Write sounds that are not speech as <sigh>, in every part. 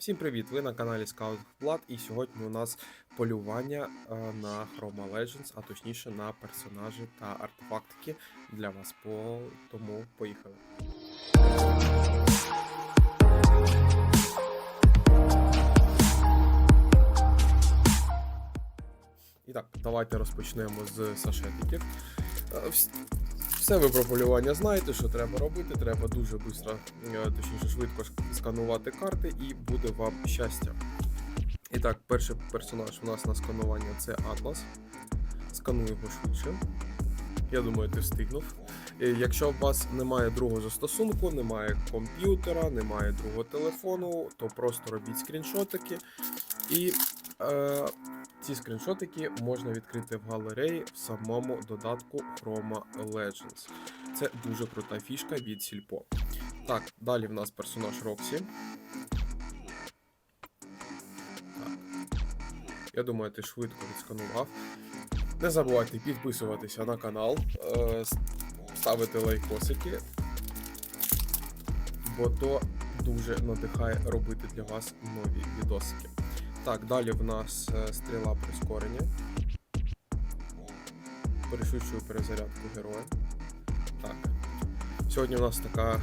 Всім привіт! Ви на каналі Scout Blood і сьогодні у нас полювання е, на Chroma Legends, а точніше на персонажі та артефактики для вас. По... Тому поїхали. І так, давайте розпочнемо з сашетиків. Е, вс- Все ви про знаєте, що треба робити. Треба дуже швидко, точніше швидко сканувати карти, і буде вам щастя. І так, перший персонаж у нас на сканування це Атлас. Сканую його швидше. Я думаю, ти встигнув. Е, Якщо у вас немає другого застосунку, немає комп'ютера, немає другого телефону, то просто робіть скріншотики. І е, ці скріншотики можна відкрити в галереї в самому додатку Chroma Legends. Це дуже крута фішка від Сільпо. Так, далі в нас персонаж Роксі. Я думаю, ти швидко відсканував. Не забувайте підписуватися на канал, е, ставити лайкосики, бо то дуже надихає робити для вас нові відосики. Так, далі в нас е, стріла прискорення. Перешвидшую перезарядку героя. Так. Сьогодні у нас така.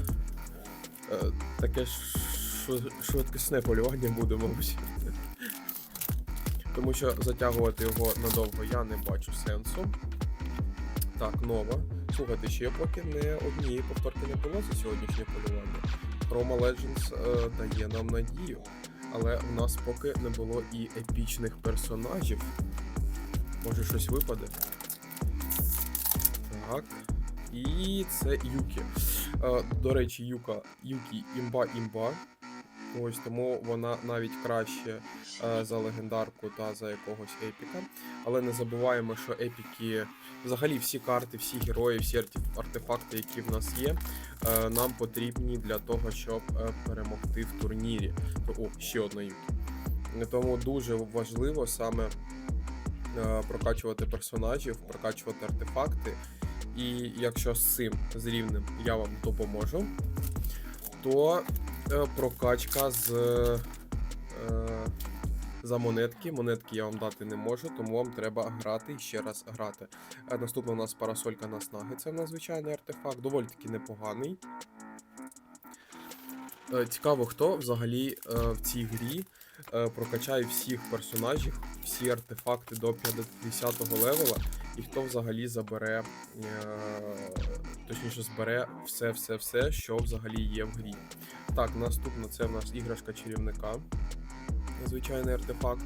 Е, таке шв- швидкісне полювання буде, мабуть. Тому що затягувати його надовго я не бачу сенсу. Так, нова. Слухайте, ще поки не однієї повторки не було за сьогоднішнє полювання. Chroma Legends е, дає нам надію. Але у нас поки не було і епічних персонажів. Може щось випаде. Так. І це Юкі. Е, до речі, Юка, Юкі імба імба. Ось тому вона навіть краще е, за легендарку та за якогось епіка. Але не забуваємо, що епіки, взагалі всі карти, всі герої, всі артефакти, які в нас є, е, нам потрібні для того, щоб е, перемогти в турнірі. О, ще одна юкі. Тому дуже важливо саме прокачувати персонажів, прокачувати артефакти. І якщо з цим з рівнем я вам допоможу, то прокачка з е, за монетки. Монетки я вам дати не можу, тому вам треба грати і ще раз грати. Е, Наступна у нас парасолька наснаги. Це в нас звичайний артефакт, доволі таки непоганий. Е, Цікаво, хто взагалі е, в цій грі е, прокачає всіх персонажів, всі артефакти до 50-го левела, і хто взагалі забере, е, точніше збере все-все-все, що взагалі є в грі. Так, наступна це в нас іграшка чарівника. Звичайний артефакт.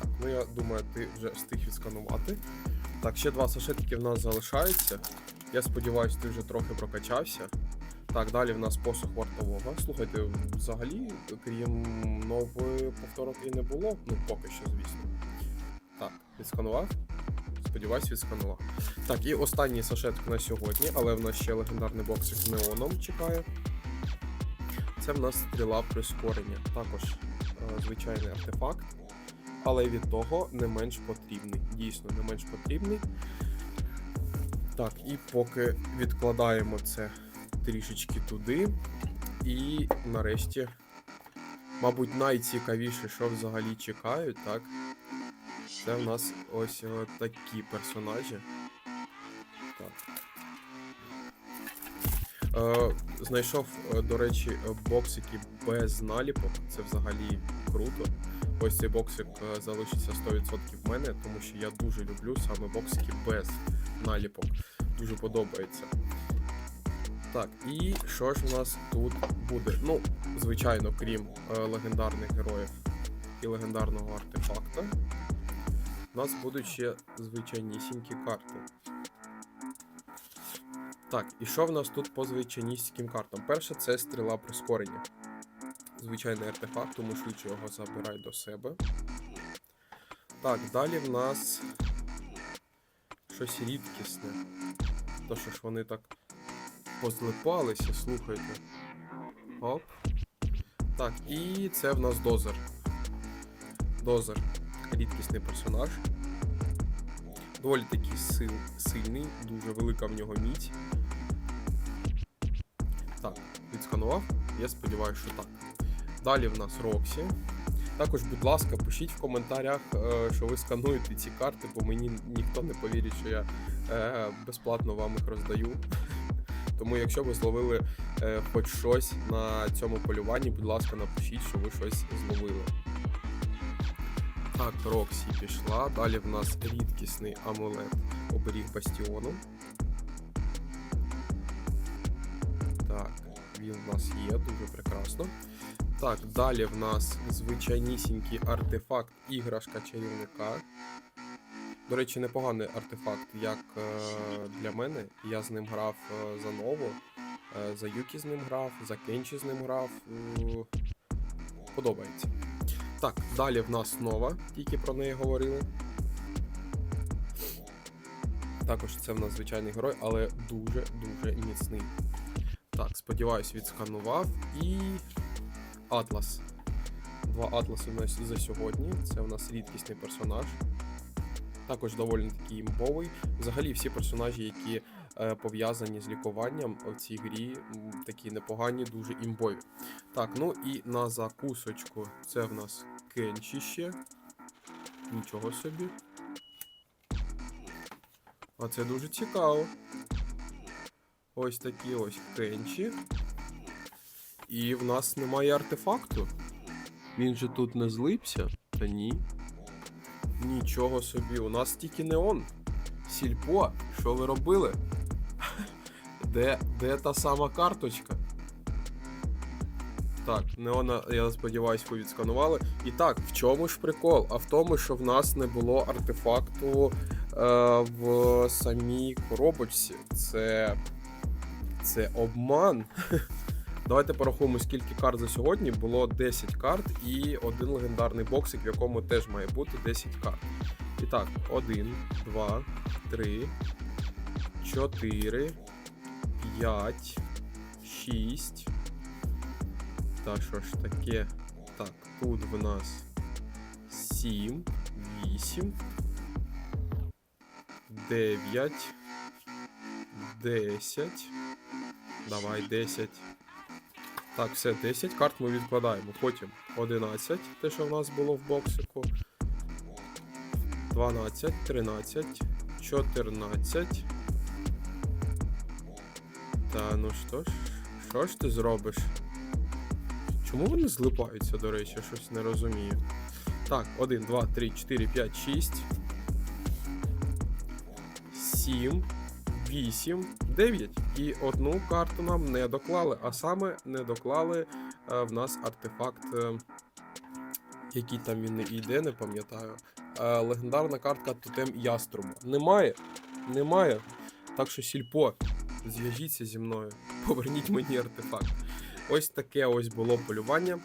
Так, ну я думаю, ти вже встиг відсканувати. Так, ще два сашетики в нас залишаються. Я сподіваюся, ти вже трохи прокачався. Так, далі в нас посух вартового. Слухайте, взагалі, крім нової повторок і не було. Ну, поки що, звісно. Так, відсканував. Сподіваюсь, відсканував. Так, і останній сашетик на сьогодні, але в нас ще легендарний боксик неоном чекає. Це в нас стріла прискорення. Також е, звичайний артефакт, але від того не менш потрібний. Дійсно, не менш потрібний. Так, і поки відкладаємо це трішечки туди. І нарешті, мабуть, найцікавіше, що взагалі чекають, так? Це в нас ось такі персонажі. Так. Е, знайшов, е, до речі, боксики без наліпок. Це взагалі круто. Ось цей боксик е, залишиться 100% в мене, тому що я дуже люблю саме боксики без наліпок. Дуже подобається. Так, і що ж у нас тут буде? Ну, звичайно, крім е, легендарних героїв і легендарного артефакта, у нас будуть ще звичайнісінькі карти. Так, і що в нас тут по звичайнісіньким картам? Перше, це стріла прискорення. Звичайний артефакт, тому швидше його забирай до себе. Так, далі в нас щось рідкісне. То що ж вони так позлипалися, слухайте. Оп. Так, і це в нас дозер. Дозер. Рідкісний персонаж. Доволі таки сил, сильний, дуже велика в нього міць. Так, відсканував. Я сподіваюся, що так. Далі в нас Роксі. Також, будь ласка, пишіть в коментарях, е, що ви скануєте ці карти, бо мені ніхто не повірить, що я е, безплатно вам їх роздаю. <laughs> Тому, якщо ви зловили е, хоч щось на цьому полюванні, будь ласка, напишіть, що ви щось зловили. Так, Роксі пішла. Далі в нас рідкісний амулет оберіг бастіону. Так, він в нас є, дуже прекрасно. Так, далі в нас звичайнісінький артефакт іграшка чарівника. До речі, непоганий артефакт, як е, для мене. Я з ним грав е, за ново, е, за Юкі з ним грав, за Кенчі з ним грав. Подобається. Так, далі в нас нова, тільки про неї говорили. Також це в нас звичайний герой, але дуже-дуже міцний. Так, сподіваюсь, відсканував. І. Атлас. Два атласи у нас за сьогодні. Це у нас рідкісний персонаж. Також доволі такий імбовий. Взагалі, всі персонажі, які пов'язані з лікуванням в цій грі, такі непогані, дуже імбові. Так, ну і на закусочку це в нас Кенчі ще. Нічого собі. А це дуже цікаво. Ось такі ось Кенчі. І в нас немає артефакту. Він же тут не злився? Та ні. Нічого собі, у нас тільки неон. Сільпо, що ви робили? Де, де та сама карточка? Так, Неона, я сподіваюсь, ви відсканували. І так, в чому ж прикол? А в тому, що в нас не було артефакту е, в самій коробочці. Це. Це обман. <laughs> Давайте порахуємо, скільки карт за сьогодні. Було 10 карт і один легендарний боксик, в якому теж має бути 10 карт. І так, 1, 2, 3, 4, 5, 6. Та що ж таке? Так, тут в нас 7, 8, 9, 10. Давай 10. Так, все, 10 карт ми відкладаємо. Потім 11, те, що в нас було в боксику. 12, 13, 14. Та ну що ж, що ж ти зробиш? Чому вони злипаються, до речі, щось не розумію. Так, 1, 2, 3, 4, 5, 6. 7, 8, 9. І одну карту нам не доклали, а саме не доклали е, в нас артефакт, е, який там він йде, не пам'ятаю. Е, легендарна картка Тотем Яструба. Немає. Немає. Так що сільпо, зв'яжіться зі мною. <laughs> Поверніть мені артефакт. Ось таке ось було полювання.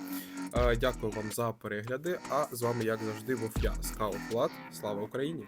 Е, Дякую вам за перегляди. А з вами, як завжди, був я, Скаут Влад. Слава Україні!